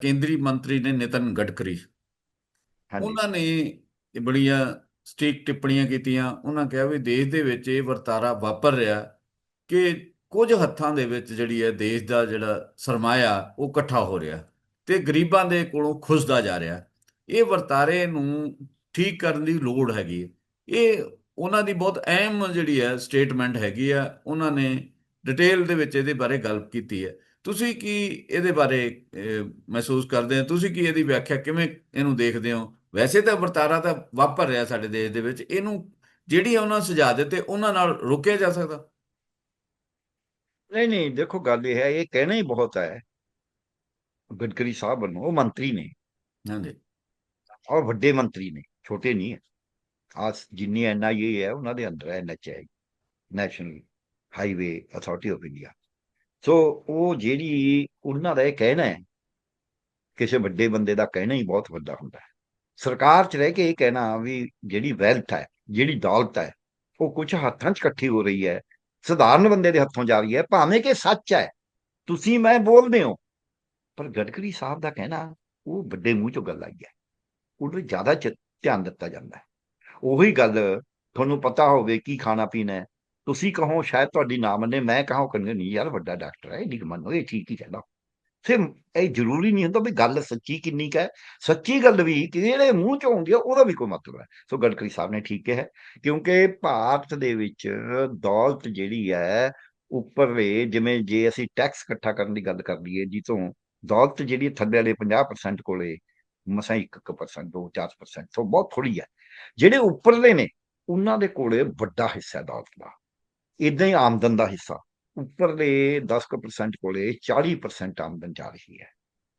ਕੇਂਦਰੀ ਮੰਤਰੀ ਨੇ ਨਿਤਨ ਗਡਕਰੀ। ਉਹਨਾਂ ਨੇ ਬੜੀਆਂ ਸਟੀਕ ਟਿੱਪਣੀਆਂ ਕੀਤੀਆਂ। ਉਹਨਾਂ ਕਿਹਾ ਵੀ ਦੇਸ਼ ਦੇ ਵਿੱਚ ਇਹ ਵਰਤਾਰਾ ਵਾਪਰ ਰਿਹਾ ਕਿ ਕੁਝ ਹੱਥਾਂ ਦੇ ਵਿੱਚ ਜਿਹੜੀ ਹੈ ਦੇਸ਼ ਦਾ ਜਿਹੜਾ ਸਰਮਾਇਆ ਉਹ ਇਕੱਠਾ ਹੋ ਰਿਹਾ ਤੇ ਗਰੀਬਾਂ ਦੇ ਕੋਲੋਂ ਖੁੱਸਦਾ ਜਾ ਰਿਹਾ। ਇਹ ਵਰਤਾਰੇ ਨੂੰ ਠੀਕ ਕਰਨ ਦੀ ਲੋੜ ਹੈਗੀ। ਇਹ ਉਹਨਾਂ ਦੀ ਬਹੁਤ ਅਹਿਮ ਜਿਹੜੀ ਹੈ ਸਟੇਟਮੈਂਟ ਹੈਗੀ ਆ। ਉਹਨਾਂ ਨੇ ਡਿਟੇਲ ਦੇ ਵਿੱਚ ਇਹਦੇ ਬਾਰੇ ਗੱਲ ਕੀਤੀ ਹੈ। ਤੁਸੀਂ ਕੀ ਇਹਦੇ ਬਾਰੇ ਮਹਿਸੂਸ ਕਰਦੇ ਹੋ? ਤੁਸੀਂ ਕੀ ਇਹਦੀ ਵਿਆਖਿਆ ਕਿਵੇਂ ਇਹਨੂੰ ਦੇਖਦੇ ਹੋ? ਵੈਸੇ ਤਾਂ ਵਰਤਾਰਾ ਤਾਂ ਵਾਪਰ ਰਿਹਾ ਸਾਡੇ ਦੇਸ਼ ਦੇ ਵਿੱਚ। ਇਹਨੂੰ ਜਿਹੜੀ ਉਹਨਾਂ ਸੁਝਾਅ ਦਿੱਤੇ ਉਹਨਾਂ ਨਾਲ ਰੋਕਿਆ ਜਾ ਸਕਦਾ? ਨਹੀਂ ਨਹੀਂ ਦੇਖੋ ਗੱਲ ਇਹ ਹੈ ਇਹ ਕਹਿਣਾ ਹੀ ਬਹੁਤ ਹੈ। ਗਡਕਰੀ ਸਾਹਿਬ ਵੱਲੋਂ ਉਹ ਮੰਤਰੀ ਨੇ। ਹਾਂਜੀ। ਔਰ ਵੱਡੇ ਮੰਤਰੀ ਨੇ ਛੋਟੇ ਨਹੀਂ ਹੈ। ਆਸ ਜਿੰਨੀ ਐਨਆਈਏ ਹੈ ਉਹਨਾਂ ਦੇ ਅੰਦਰ ਹੈ NHAI national highway authority of India. So ਉਹ ਜਿਹੜੀ ਉਹਨਾਂ ਦਾ ਇਹ ਕਹਿਣਾ ਹੈ, ਕਿਸੇ ਵੱਡੇ ਬੰਦੇ ਦਾ ਕਹਿਣਾ ਹੀ ਬਹੁਤ ਵੱਡਾ ਹੁੰਦਾ ਹੈ। ਸਰਕਾਰ 'ਚ ਰਹਿ ਕੇ ਇਹ ਕਹਿਣਾ ਵੀ ਜਿਹੜੀ ਵੈਲਥ ਹੈ, ਜਿਹੜੀ ਦੌਲਤ ਹੈ, ਉਹ ਕੁਝ ਹੱਥਾਂ 'ਚ ਇਕੱਠੀ ਹੋ ਰਹੀ ਹੈ, ਸਧਾਰਨ ਬੰਦੇ ਦੇ ਹੱਥੋਂ ਜਾ ਰਹੀ ਹੈ, ਭਾਵੇਂ ਕਿ ਸੱਚ ਹੈ, ਤੁਸੀਂ ਮੈਂ ਬੋਲਦੇ ਹੋ, ਪਰ ਗਡਕਰੀ ਸਾਹਿਬ ਦਾ ਕਹਿਣਾ, ਉਹ ਵੱਡੇ ਮੂੰਹ ਚੋਂ ਗੱਲ ਆਈ ਹੈ। ਉਹਨੂੰ ਜ਼ਿਆਦਾ ਚ- ਧਿਆਨ ਦਿੱਤਾ ਜਾਂਦਾ ਹੈ। ਉਹੀ ਗੱਲ ਤੁਹਾਨੂੰ ਪਤਾ ਹੋਵੇ ਕੀ ਖਾਣਾ ਪੀਣਾ ਹੈ ਤੁਸੀਂ ਕਹੋ, ਸ਼ਾਇਦ ਤੁਹਾਡੀ ਨਾ ਮੰਨੇ ਮੈਂ ਕਹਾਂ, ਉਹ ਕਹਿੰਦੇ, ਨਹੀਂ ਯਾਰ, ਵੱਡਾ ਡਾਕਟਰ ਹੈ ਇਹ ਮੰਨੋ ਇਹ ਠੀਕ ਹੀ ਕਹਿੰਦਾ। ਫਿਰ ਇਹ ਜ਼ਰੂਰੀ ਨਹੀਂ ਹੁੰਦਾ ਵੀ ਗੱਲ ਸੱਚੀ ਕਿੰਨੀ ਕੁ ਹੈ। ਸੱਚੀ ਗੱਲ ਵੀ ਕਿਹੜੇ ਮੂੰਹ ਚੋਂ ਆਉਂਦੀ ਹੈ, ਉਹਦਾ ਵੀ ਕੋਈ ਮਤਲਬ ਹੈ। ਸੋ ਗਡਕਰੀ ਸਾਹਿਬ ਨੇ ਠੀਕ ਕਿਹਾ, ਕਿਉਂਕਿ ਭਾਰਤ ਦੇ ਵਿੱਚ ਦੌਲਤ ਜਿਹੜੀ ਹੈ, ਉੱਪਰਲੇ ਜਿਵੇਂ ਜੇ ਅਸੀਂ ਟੈਕਸ ਇਕੱਠਾ ਕਰਨ ਦੀ ਗੱਲ ਕਰ ਲਈਏ, ਜੀ ਤੋਂ ਦੌਲਤ ਜਿਹੜੀ ਥੱਲੇ ਵਾਲੇ 50% ਕੋਲੇ, ਮਸਾਂ 1% 2-4% ਤੋਂ ਬਹੁਤ ਥੋੜੀ ਹੈ। ਜਿਹੜੇ ਉੱਪਰਲੇ ਨੇ, ਉਹਨਾਂ ਦੇ ਕੋਲੇ ਵੱਡਾ ਹਿੱਸਾ ਦੌਲਤ ਦਾ। ਇਦਾਂ ਹੀ ਆਮਦਨ ਦਾ ਹਿੱਸਾ। ਉੱਪਰਲੇ 10% ਕੋਲੇ 40% ਆਮਦਨ ਜਾ ਰਹੀ ਹੈ।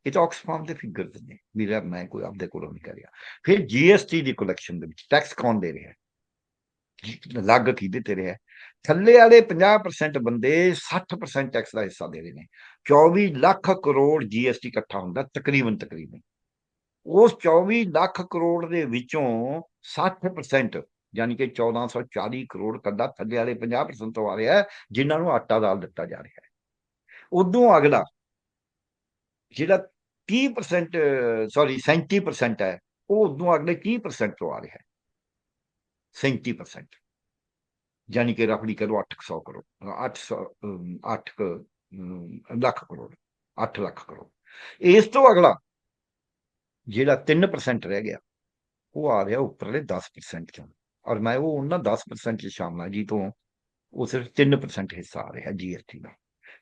ਇਹ ਤਾਂ ਆਕਸਫਾਰਮ ਦੇ ਫਿਗਰਸ ਨੇ। ਮੇਰਾ, ਮੈਂ ਕੋਈ ਆਪਦੇ ਕੋਲੋਂ ਨਹੀਂ ਕਰਿਆ। ਫਿਰ ਜੀਐਸਟੀ ਦੀ ਕਲੈਕਸ਼ਨ ਦੇ ਵਿੱਚ ਟੈਕਸ ਕੌਣ ਦੇ ਰਿਹਾ ਲੱਗ ਕਿਹਦੇ ਤੇ ਰਿਹਾ ਥੱਲੇ ਵਾਲੇ 50% ਬੰਦੇ 60% ਟੈਕਸ ਦਾ ਹਿੱਸਾ ਦੇ ਰਹੇ ਨੇ। 24 ਲੱਖ ਕਰੋੜ ਜੀਐਸਟੀ ਇਕੱਠਾ ਹੁੰਦਾ, ਤਕਰੀਬਨ ਤਕਰੀਬਨ। ਉਸ 24 ਲੱਖ ਕਰੋੜ ਦੇ ਵਿੱਚੋਂ 60% ਯਾਨੀ ਕਿ 1440 ਕਰੋੜ ਕੱਦਾ ਥੱਲੇ ਵਾਲੇ 50% ਤੋਂ ਆ ਰਿਹਾ ਹੈ ਜਿਨ੍ਹਾਂ ਨੂੰ ਆਟਾ ਦਾਲ ਦਿੱਤਾ ਜਾ ਰਿਹਾ ਹੈ। ਉਦੋਂ ਅਗਲਾ ਜਿਹੜਾ 30% ਸੌਰੀ 37% ਹੈ ਉਹ ਉਦੋਂ ਅਗਲੇ 30% ਤੋਂ ਆ ਰਿਹਾ ਹੈ। 37% ਯਾਨੀ ਕਿ ਰਫਲੀ ਕਰੋ 800 ਕਰੋੜ 800 ਅਮ, 8 ਕੁ, ਲੱਖ ਕਰੋੜ 8 ਲੱਖ ਕਰੋੜ। ਇਸ ਤੋਂ ਅਗਲਾ ਜਿਹੜਾ 3% ਰਹਿ ਗਿਆ ਉਹ ਆ ਰਿਹਾ ਉੱਪਰਲੇ 10% ਚੋਂ। ਔਰ ਮੈਂ ਉਹ ਉਹਨਾਂ 10% ਚ ਸ਼ਾਮਲ ਹਾਂ, ਜੀ ਤੋਂ ਉਹ ਸਿਰਫ 3% ਹਿੱਸਾ ਆ ਰਿਹਾ ਜੀਐਸਟੀ ਦਾ।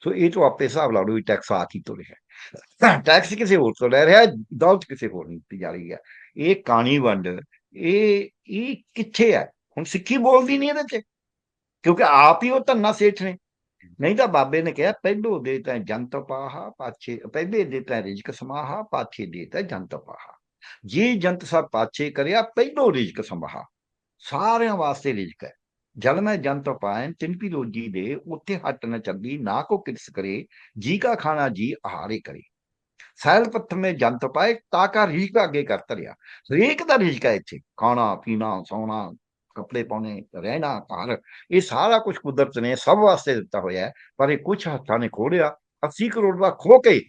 ਸੋ ਇਹ ਤੋਂ ਆਪੇ ਹਿਸਾਬ ਲਾ ਲਓ ਵੀ ਟੈਕਸ ਆ ਕੀ ਤੋਂ ਰਿਹਾ ਟੈਕਸ ਕਿਸੇ ਹੋਰ ਤੋਂ ਲੈ ਰਿਹਾ ਦੌਲਤ ਕਿਸੇ ਹੋਰ ਨੂੰ ਦਿੱਤੀ ਜਾ ਰਹੀ ਹੈ। ਇਹ ਕਾਣੀ ਵੰਡ, ਇਹ ਇਹ ਕਿੱਥੇ ਹੈ? ਹੁਣ ਸਿੱਖੀ ਬੋਲਦੀ ਨਹੀਂ ਇਹਦੇ ਚ। ਕਿਉਂਕਿ ਆਪ ਹੀ ਉਹ ਧੰਨਾ ਸੇਠ ਨੇ। ਨਹੀਂ ਤਾਂ ਬਾਬੇ ਨੇ ਕਿਹਾ, ਪਹਿਲੋ ਦੇ ਤਾਂ ਜੰਤ ਪਾਹਾ, ਪਾਛੇ, ਪਹਿਲੇ ਦੇ ਤਾਂ ਰਿਜਕ ਸਮਾਹਾ, ਪਾਛੇ ਦੇ ਤਾਂ ਜੰਤ ਪਾਹਾ। ਜੀ ਜੰਤ ਸਭ ਪਾਛੇ ਕਰਿਆ, ਪਹਿਲੋ ਰਿਜਕ ਸਮਾਹਾ ਸਾਰਿਆਂ ਵਾਸਤੇ ਰਿਜਕ ਹੈ ਜਲ ਮੈਂ ਜੰਤ ਪਾਇਨ ਤਿਨ ਪੀ ਲੋਜੀ ਦੇ ਉੱਥੇ ਹੱਟ ਨ ਚੱਲੀ, ਨਾ ਕੋ ਕਿਰਸ ਕਰੇ, ਜੀ ਕਾ ਖਾਣਾ ਜੀ ਆਹਾਰੇ ਕਰੇ। ਸੈਲ ਪੱਥਰ ਮੇ ਜੰਤ ਪਾਏ ਤਾਕਾ ਰੀਕ ਅੱਗੇ ਕਰ ਤਰਿਆ ਹਰੇਕ ਦਾ ਰਿਜਕ ਹੈ ਇੱਥੇ। ਖਾਣਾ, ਪੀਣਾ, ਸੌਣਾ, ਕੱਪੜੇ ਪਾਉਣੇ, ਰਹਿਣਾ, ਘਰ, ਇਹ ਸਾਰਾ ਕੁਝ ਕੁਦਰਤ ਨੇ ਸਭ ਵਾਸਤੇ ਦਿੱਤਾ ਹੋਇਆ ਹੈ, ਪਰ ਇਹ ਕੁਝ ਹੱਥਾਂ ਨੇ ਖੋੜਿਆ 80 ਕਰੋੜ ਦਾ ਖੋ ਕੇ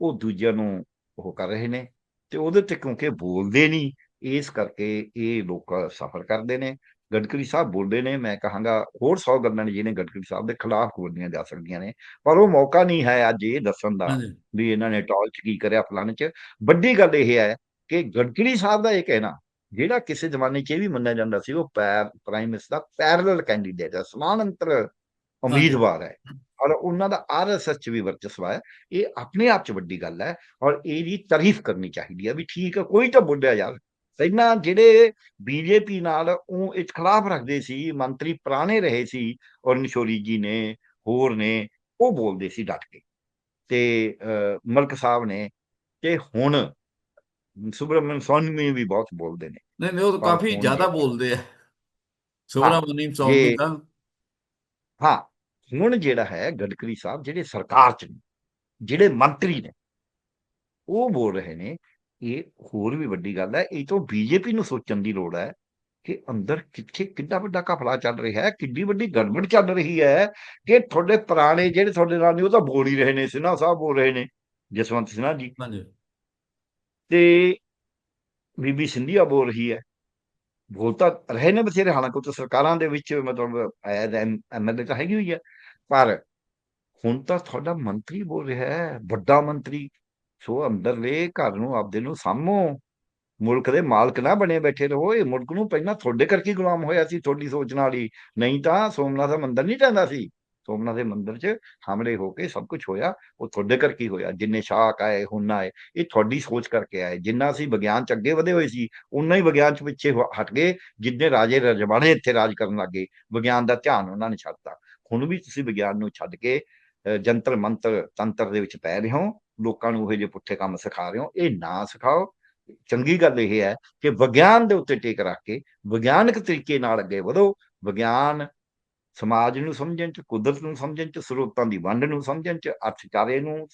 ਉਹ ਦੂਜਿਆਂ ਨੂੰ ਉਹ ਕਰ ਰਹੇ ਨੇ ਤੇ ਉਹਦੇ ਤੇ ਕਿਉਂਕਿ ਬੋਲਦੇ ਨਹੀਂ ਇਸ ਕਰਕੇ ਇਹ ਲੋਕ ਸਫਰ ਕਰਦੇ ਨੇ। ਗਡਕਰੀ ਸਾਹਿਬ ਬੋਲਦੇ ਨੇ ਮੈਂ ਕਹਾਂਗਾ ਹੋਰ 100 ਗੱਲਾਂ ਨੇ ਜਿਹਨੇ ਗਡਕਰੀ ਸਾਹਿਬ ਦੇ ਖਿਲਾਫ ਬੋਲੀਆਂ ਜਾ ਸਕਦੀਆਂ ਨੇ। ਪਰ ਉਹ ਮੌਕਾ ਨਹੀਂ ਹੈ ਅੱਜ ਇਹ ਦੱਸਣ ਦਾ ਵੀ ਇਹਨਾਂ ਨੇ ਟਾਲ ਚ ਕੀ ਕਰਿਆ ਫਲਾਣੇ ਚ। ਵੱਡੀ ਗੱਲ ਇਹ ਹੈ ਕਿ ਗਡਕਰੀ ਸਾਹਿਬ ਦਾ ਇਹ ਕਹਿਣਾ ਜਿਹੜਾ ਕਿਸੇ ਜ਼ਮਾਨੇ 'ਚ ਇਹ ਵੀ ਮੰਨਿਆ ਜਾਂਦਾ ਸੀ ਉਹ ਪੈਰ ਪ੍ਰਾਈਮ ਮਿਨਿਸਟਰ ਦਾ ਪੈਰਲਲ ਕੈਂਡੀਡੇਟ ਹੈ ਸਮਾਨਾਂਤਰ ਉਮੀਦਵਾਰ ਹੈ। ਔਰ ਉਹਨਾਂ ਦਾ ਆਰਐਸਐਸ ਚ ਵੀ ਵਰਚਸਵਾ ਹੈ। ਇਹ ਆਪਣੇ ਆਪ ਚ ਵੱਡੀ ਗੱਲ ਹੈ ਔਰ ਇਹਦੀ ਤਾਰੀਫ ਕਰਨੀ ਚਾਹੀਦੀ ਹੈ ਵੀ ਠੀਕ ਹੈ ਕੋਈ ਤਾਂ ਬੋਲਿਆ ਯਾਰ ਪਹਿਲਾਂ ਜਿਹੜੇ ਬੀਜੇਪੀ ਨਾਲ ਉਹ ਇਤਖਲਾਫ ਰੱਖਦੇ ਸੀ ਮੰਤਰੀ ਪੁਰਾਣੇ ਰਹੇ ਸੀ ਔਰ ਨਿਸ਼ੋਰੀ ਜੀ ਨੇ ਹੋਰ ਨੇ ਉਹ ਬੋਲਦੇ ਸੀ ਡਟ ਕੇ। ਤੇ ਮਲਕ ਸਾਹਿਬ ਨੇ ਤੇ ਹੁਣ ਸੁਬਰਮਨ ਸੋਨੀ ਵੀ ਬਹੁਤ ਬੋਲਦੇ ਨੇ। ਨਹੀਂ ਨਹੀਂ ਉਹ ਤਾਂ ਕਾਫੀ ਜ਼ਿਆਦਾ ਬੋਲਦੇ ਆ। ਸੁਬਰਾਮਨੀਮ ਸਵਾਮੀ ਤਾਂ। ਹਾਂ ਹੁਣ ਜਿਹੜਾ ਹੈ ਗਡਕਰੀ ਸਾਹਿਬ ਜਿਹੜੇ ਸਰਕਾਰ ਚ ਨੇ ਜਿਹੜੇ ਮੰਤਰੀ ਨੇ ਉਹ ਬੋਲ ਰਹੇ ਨੇ ਇਹ ਹੋਰ ਵੀ ਵੱਡੀ ਗੱਲ ਹੈ ਇਹ ਤੋਂ ਬੀਜੇਪੀ ਨੂੰ ਸੋਚਣ ਦੀ ਲੋੜ ਹੈ ਕਿ ਅੰਦਰ ਕਿੱਥੇ ਕਿੰਨਾ ਵੱਡਾ ਘਪਲਾ ਚੱਲ ਰਿਹਾ ਹੈ ਕਿੰਨੀ ਵੱਡੀ ਗੜਬੜ ਚੱਲ ਰਹੀ ਹੈ ਕਿ ਤੁਹਾਡੇ ਪੁਰਾਣੇ ਜਿਹੜੇ ਤੁਹਾਡੇ ਨਾਲ ਨੇ ਉਹ ਤਾਂ ਬੋਲ ਹੀ ਰਹੇ ਨੇ ਸਿਨਹਾ ਸਾਹਿਬ ਬੋਲ ਰਹੇ ਨੇ ਜਸਵੰਤ ਸਿਨਹਾ ਜੀ। ਤੇ ਬੀਬੀ ਸਿੰਧੀਆ ਬੋਲ ਰਹੀ ਹੈ। ਬੋਲ ਤਾਂ ਰਹੇ ਨੇ ਬਥੇਰੇ ਹਾਲਾਂਕਿ ਉਹ ਤਾਂ ਸਰਕਾਰਾਂ ਦੇ ਵਿੱਚ ਮਤਲਬ ਐਮਐਲਏ ਤਾਂ ਹੈਗੀ ਹੋਈ ਹੈ ਪਰ ਹੁਣ ਤਾਂ ਤੁਹਾਡਾ ਮੰਤਰੀ ਬੋਲ ਰਿਹਾ ਹੈ ਵੱਡਾ ਮੰਤਰੀ ਸੋ ਅੰਦਰਲੇ ਘਰ ਨੂੰ ਆਪਦੇ ਨੂੰ ਸਾਂਭੋ ਮੁਲਕ ਦੇ ਮਾਲਕ ਨਾ ਬਣੇ ਬੈਠੇ ਰਹੋ। ਇਹ ਮੁਲਕ ਨੂੰ ਪਹਿਲਾਂ ਤੁਹਾਡੇ ਕਰਕੇ ਗੁਲਾਮ ਹੋਇਆ ਸੀ ਤੁਹਾਡੀ ਸੋਚ ਨਾਲ ਹੀ। ਨਹੀਂ ਤਾਂ ਸੋਮਨਾਥ ਦਾ ਮੰਦਿਰ ਨਹੀਂ ਟਹਿੰਦਾ ਸੀ। ਸੋਮਨਾਥ ਦੇ ਮੰਦਿਰ 'ਚ ਹਮਲੇ ਹੋ ਕੇ ਸਭ ਕੁਝ ਹੋਇਆ। ਉਹ ਤੁਹਾਡੇ ਕਰਕੇ ਹੋਇਆ। ਜਿੰਨੇ ਸ਼ਾਕ ਆਏ ਹੁਣ ਆਏ ਇਹ ਤੁਹਾਡੀ ਸੋਚ ਕਰਕੇ ਆਏ। ਜਿੰਨਾ ਅਸੀਂ ਵਿਗਿਆਨ 'ਚ ਅੱਗੇ ਵਧੇ ਹੋਏ ਸੀ ਉਨਾ ਹੀ ਵਿਗਿਆਨ 'ਚ ਪਿੱਛੇ ਹਟ ਗਏ। ਜਿੰਨੇ ਰਾਜੇ ਰਜਵਾੜੇ ਇੱਥੇ ਰਾਜ ਕਰਨ ਲੱਗੇ ਵਿਗਿਆਨ ਦਾ ਧਿਆਨ ਉਹਨਾਂ ਨੇ ਛੱਡਤਾ। ਹੁਣ ਵੀ ਤੁਸੀਂ ਵਿਗਿਆਨ ਨੂੰ ਛੱਡ ਕੇ ਅਹ, ਜੰਤਰ ਮੰਤਰ ਤੰਤਰ ਦੇ ਵਿੱਚ ਪੈ ਰਹੇ ਹੋ। ਲੋਕਾਂ ਨੂੰ ਉਹ ਜਿਹੇ ਪੁੱਠੇ ਕੰਮ ਸਿਖਾ ਰਹੇ ਹੋ, ਇਹ ਨਾ ਸਿਖਾਓ। ਚੰਗੀ ਗੱਲ ਇਹ ਹੈ ਕਿ ਵਿਗਿਆਨ ਦੇ ਉੱਤੇ ਟੇਕ ਰੱਖ ਕੇ ਵਿਗਿਆਨਕ ਤਰੀਕੇ ਨਾਲ ਅੱਗੇ ਵਧੋ। ਵਿਗਿਆਨ ਸਮਾਜ ਨੂੰ ਸਮਝਣ ਚ, ਕੁਦਰਤ ਨੂੰ ਸਮਝਣ ਚ, ਸਰੋਤਾਂ ਦੀ ਵੰਡ ਨੂੰ ਸਮਝਣ ਚ, ਅਰਥਚਾਰੇ ਨੂੰ,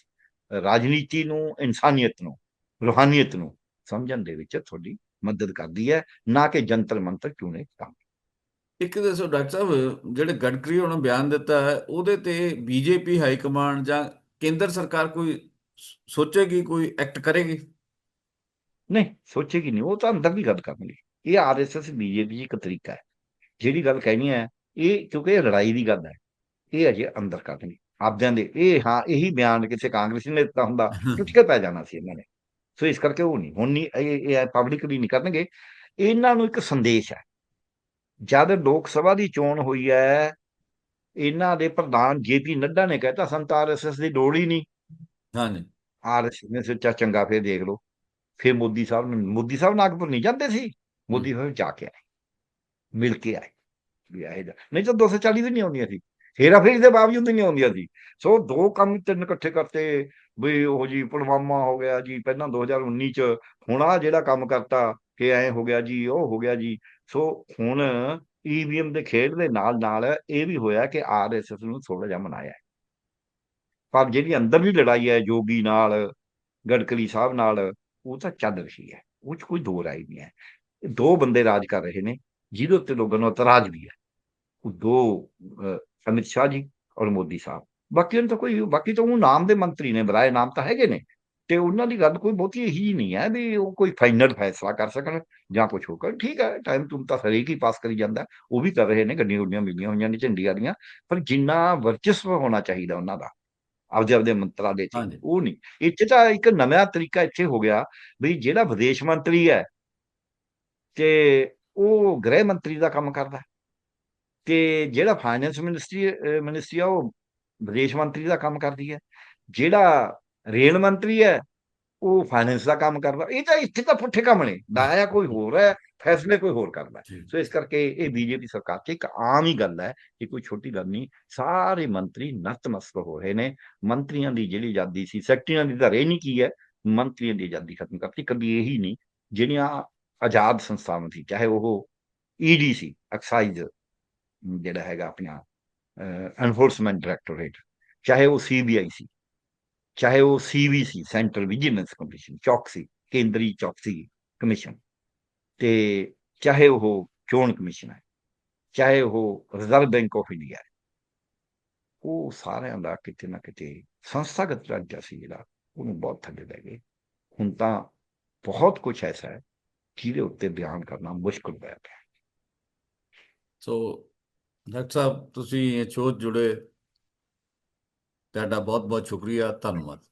ਰਾਜਨੀਤੀ ਨੂੰ, ਇਨਸਾਨੀਅਤ ਨੂੰ, ਰੂਹਾਨੀਅਤ ਨੂੰ ਸਮਝਣ ਦੇ ਵਿੱਚ ਤੁਹਾਡੀ ਮਦਦ ਕਰਦੀ ਹੈ। ਨਾ ਕਿ ਜੰਤਰ ਮੰਤਰ ਚੂਨੇ ਕੰਮ ਇੱਕ ਦੱਸੋ ਡਾਕਟਰ ਸਾਹਿਬ, ਜਿਹੜੇ ਗਡਕਰੀ ਉਹਨਾਂ ਬਿਆਨ ਦਿੱਤਾ ਹੈ, ਉਹਦੇ ਤੇ ਬੀਜੇਪੀ ਹਾਈ ਕਮਾਂਡ ਜਾਂ ਕੇਂਦਰ ਸਰਕਾਰ ਕੋਈ ਸੋਚੇਗੀ ਕੋਈ ਐਕਟ ਕਰੇਗੀ? ਨਹੀਂ, ਸੋਚੇਗੀ ਨਹੀਂ, ਉਹ ਤਾਂ ਅੰਦਰ ਦੀ ਗੱਲ ਕਰਨਗੇ। ਇਹ ਆਰਐਸਐਸ ਬੀਜੇਪੀ ਇੱਕ ਤਰੀਕਾ ਹੈ। ਜਿਹੜੀ ਗੱਲ ਕਹਿਣੀ ਹੈ, ਇਹ ਕਿਉਂਕਿ ਇਹ ਲੜਾਈ ਦੀ ਗੱਲ ਹੈ, ਇਹ ਅਜੇ ਅੰਦਰ ਕਰਨਗੇ। ਆਪਦਿਆਂ ਦੇ, ਇਹ ਹਾਂ, ਇਹੀ ਬਿਆਨ ਕਿਸੇ ਕਾਂਗਰਸੀ ਨੇ ਦਿੱਤਾ ਹੁੰਦਾ ਟੁੱਟ ਕੇ ਪੈ ਜਾਣਾ ਸੀ ਇਹਨਾਂ ਨੇ। ਸੋ ਇਸ ਕਰਕੇ ਉਹ ਨਹੀਂ, ਹੁਣ ਨਹੀਂ, ਇਹ ਪਬਲਿਕਲੀ ਨਹੀਂ ਕਰਨਗੇ। ਇਹਨਾਂ ਨੂੰ ਇੱਕ ਸੰਦੇਸ਼ ਹੈ, ਜਦ ਲੋਕ ਸਭਾ ਦੀ ਚੋਣ ਹੋਈ ਹੈ, ਇਹਨਾਂ ਦੇ ਪ੍ਰਧਾਨ ਜੇਪੀ ਨੱਡਾ ਨੇ ਕਹਿਤਾ, ਸੰਤ ਆਰਐਸਐਸ ਦੀ ਲੋੜ ਹੀ ਨਹੀਂ। ਹਾਂਜੀ। ਆਰਐਸਐਸ ਨੇ ਸੋਚਿਆ ਚੰਗਾ ਫੇਰ ਦੇਖ ਲਓ। ਫਿਰ ਮੋਦੀ ਸਾਹਿਬ ਨੂੰ, ਮੋਦੀ ਸਾਹਿਬ ਨਾਗਪੁਰ ਨਹੀਂ ਜਾਂਦੇ ਸੀ? ਮੋਦੀ ਸਾਹਿਬ ਜਾ ਕੇ ਆਏ। ਮਿਲ ਕੇ ਆਏ। ਵੀ ਆਏ ਜਾ। ਨਹੀਂ ਤਾਂ 240 ਵੀ ਨਹੀਂ ਆਉਂਦੀਆਂ ਸੀ। ਹੇਰਾ ਫੇਰੀ ਦੇ ਬਾਵਜੂਦ ਨਹੀਂ ਆਉਂਦੀਆਂ ਸੀ। ਸੋ ਦੋ ਕੰਮ ਤਿੰਨ ਇਕੱਠੇ ਕਰਤੇ। ਵੀ ਉਹ ਜੀ ਪੁਲਵਾਮਾ ਹੋ ਗਿਆ ਜੀ, ਪਹਿਲਾਂ 2019 ਚ ਹੁਣ ਆ ਜਿਹੜਾ ਕੰਮ ਕਰਤਾ ਕਿ ਐ ਹੋ ਗਿਆ ਜੀ, ਉਹ ਹੋ ਗਿਆ ਜੀ। ਸੋ ਹੁਣ ਈਵੀਐਮ ਦੇ ਖੇਡ ਦੇ ਨਾਲ ਨਾਲ ਇਹ ਵੀ ਹੋਇਆ ਕਿ ਆਰਐਸਐਸ ਨੂੰ ਥੋੜਾ ਜਿਹਾ ਮਨਾਇਆ। ਪਰ ਜਿਹੜੀ ਅੰਦਰ ਦੀ ਲੜਾਈ ਹੈ, ਜੋਗੀ ਨਾਲ, ਗਡਕਰੀ ਸਾਹਿਬ ਨਾਲ, ਉਹ ਤਾਂ ਚੱਲ ਰਹੀ ਹੈ। ਉਹ ਚ ਕੋਈ ਦੋ ਰਾਏ ਨਹੀਂ ਹੈ। ਇਹ ਦੋ ਬੰਦੇ ਰਾਜ ਕਰ ਰਹੇ ਨੇ, ਜਿਹਦੇ ਉੱਤੇ ਲੋਕਾਂ ਨੂੰ ਇਤਰਾਜ਼ ਵੀ ਹੈ। ਉਹ ਦੋ ਅਮਿਤ ਸ਼ਾਹ ਜੀ ਔਰ ਮੋਦੀ ਸਾਹਿਬ। ਬਾਕੀ ਉਹਨਾਂ ਤਾਂ ਕੋਈ, ਬਾਕੀ ਤਾਂ ਉਹ ਨਾਮ ਦੇ ਮੰਤਰੀ ਨੇ, ਬਰਾਏ ਨਾਮ ਤਾਂ ਹੈਗੇ ਨੇ। ਤੇ ਉਹਨਾਂ ਦੀ ਗੱਲ ਕੋਈ ਬਹੁਤੀ ਇਹੀ ਨਹੀਂ ਹੈ ਵੀ ਉਹ ਕੋਈ ਫਾਈਨਲ ਫੈਸਲਾ ਕਰ ਸਕਣ ਜਾਂ ਕੁਝ ਹੋ ਕਰ। ਠੀਕ ਹੈ ਟਾਈਮ ਤੁਮ ਤਾਂ ਹਰੇਕ ਹੀ ਪਾਸ ਕਰੀ ਜਾਂਦਾ। ਉਹ ਵੀ ਕਰ ਰਹੇ ਨੇ ਗੱਡੀਆਂ ਗੁੱਡੀਆਂ ਮਿਲੀਆਂ ਹੋਈਆਂ ਨੇ ਝੰਡੀਆਂ ਦੀਆਂ। ਪਰ ਜਿੰਨਾ ਵਰਚਸਵ ਹੋਣਾ ਚਾਹੀਦਾ ਉਹਨਾਂ ਦਾ ਆਪਦੇ ਆਪਦੇ ਮੰਤਰਾਲੇ ਚ। ਉਹ ਨਹੀਂ ਇੱਥੇ ਤਾਂ ਇੱਕ ਨਵਾਂ ਤਰੀਕਾ ਇੱਥੇ ਹੋ ਗਿਆ ਵੀ ਜਿਹੜਾ ਵਿਦੇਸ਼ ਮੰਤਰੀ ਹੈ ਤੇ ਉਹ ਗ੍ਰਹਿ ਮੰਤਰੀ ਦਾ ਕੰਮ ਕਰਦਾ। ਤੇ ਜਿਹੜਾ ਫਾਈਨੈਂਸ ਮਿਨਿਸਟਰੀ ਮਿਨਿਸਟਰੀ ਆ ਉਹ ਵਿਦੇਸ਼ ਮੰਤਰੀ ਦਾ ਕੰਮ ਕਰਦੀ ਹੈ ਜਿਹੜਾ ਰੇਲ ਮੰਤਰੀ ਹੈ ਉਹ ਫਾਈਨੈਂਸ ਦਾ ਕੰਮ ਕਰਦਾ ਇਹ ਤਾਂ ਇੱਥੇ ਤਾਂ ਪੁੱਠੇ ਕੰਮ ਨੇ ਦਾਇਆ ਕੋਈ ਹੋਰ ਹੈ ਫੈਸਲੇ ਕੋਈ ਹੋਰ ਕਰਦਾ। ਸੋ ਇਸ ਕਰਕੇ ਇਹ ਬੀਜੇਪੀ ਸਰਕਾਰ 'ਚ ਇੱਕ ਆਮ ਹੀ ਗੱਲ ਹੈ ਇਹ ਕੋਈ ਛੋਟੀ ਗੱਲ ਨਹੀਂ ਸਾਰੇ ਮੰਤਰੀ ਨਤਮਸਤਕ ਹੋ ਰਹੇ ਨੇ ਮੰਤਰੀਆਂ ਦੀ ਜਿਹੜੀ ਆਜ਼ਾਦੀ ਸੀ ਸੈਕਟਰੀਆਂ ਦੀ ਤਾਂ ਰਹਿ ਨਹੀਂ ਕੀ ਹੈ ਮੰਤਰੀਆਂ ਦੀ ਆਜ਼ਾਦੀ ਖਤਮ ਕਰਤੀ ਕਦੀ ਇਹੀ ਨਹੀਂ ਜਿਹੜੀਆਂ ਆਜ਼ਾਦ ਸੰਸਥਾਵਾਂ ਸੀ ਚਾਹੇ ਉਹ ਈਡੀ ਸੀ ਐਕਸਾਈਜ਼ ਜਿਹੜਾ ਹੈਗਾ ਆਪਣਾ ਐਨਫੋਰਸਮੈਂਟ ਡਾਇਰੈਕਟੋਰੇਟ ਚਾਹੇ ਉਹ ਸੀਬੀਆਈ ਸੀ ਚਾਹੇ ਉਹ ਸੀਵੀਸੀ ਸੈਂਟਰਲ ਵਿਜੀਲੈਂਸ ਕਮਿਸ਼ਨ ਚੌਕਸੀ, ਕੇਂਦਰੀ ਚੌਕਸੀ ਕਮਿਸ਼ਨ, ਤੇ ਚਾਹੇ ਉਹ ਚੋਣ ਕਮਿਸ਼ਨ ਹੈ, ਚਾਹੇ ਉਹ ਰਿਜ਼ਰਵ ਬੈਂਕ ਆਫ ਇੰਡੀਆ ਹੈ, ਉਹ ਸਾਰਿਆਂ ਦਾ ਕਿਤੇ ਨਾ ਕਿਤੇ ਸੰਸਥਾਗਤ ਢਾਂਚਾ ਸੀ ਜਿਹੜਾ, ਉਹਨੂੰ ਬਹੁਤ ਥੱਲੇ ਲੈ ਗਏ। ਹੁਣ ਤਾਂ ਬਹੁਤ ਕੁਝ ਐਸਾ ਹੈ, ਜਿਹਦੇ ਉੱਤੇ ਬਿਆਨ ਕਰਨਾ ਮੁਸ਼ਕਲ ਹੋਇਆ ਪਿਆ। ਸੋ ਡਾਕਟਰ ਸਾਹਿਬ, ਤੁਸੀਂ ਇਹ ਸ਼ੋਅ ਜੁੜੇ ਤੁਹਾਡਾ ਬਹੁਤ ਬਹੁਤ ਸ਼ੁਕਰੀਆ ਧੰਨਵਾਦ।